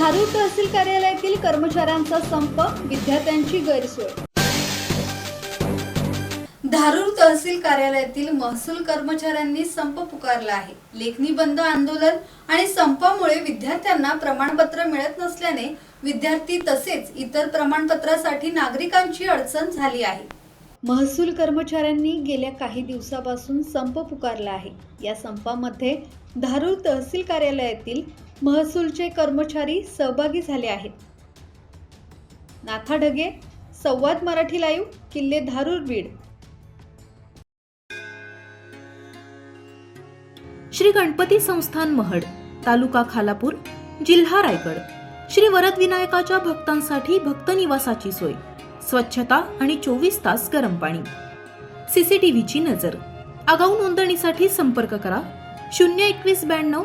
धारूर तहसील कार्यालयातील कर्मचाऱ्यांचा संप विद्यार्थ्यांची गैरसोय. धारूर तहसील कार्यालयातील महसूल कर्मचाऱ्यांनी संप पुकारला आहे. लेखनी बंद आंदोलन आणि संपामुळे विद्यार्थ्यांना प्रमाणपत्र मिळत नसल्याने विद्यार्थी तसेच इतर प्रमाणपत्रासाठी नागरिकांची अडचण झाली आहे. महसूल कर्मचाऱ्यांनी गेल्या काही दिवसापासून संप पुकारला आहे. या संपामध्ये धारूर तहसील कार्यालयातील महसूलचे कर्मचारी सहभागी झाले आहेत. नाथा ढगे संवाद मराठी लाईव्ह किल्ले धारूर बीड. श्री गणपती संस्थान महड तालुका खालापूर जिल्हा रायगड. श्री वरद विनायकाच्या भक्तांसाठी भक्त निवासाची सोय स्वच्छता आणि चोवीस तास गरम पाणी. सीसीटीव्हीची नजर. आगाऊ नोंदणीसाठी संपर्क करा शून्य एकवीस ब्याण्णव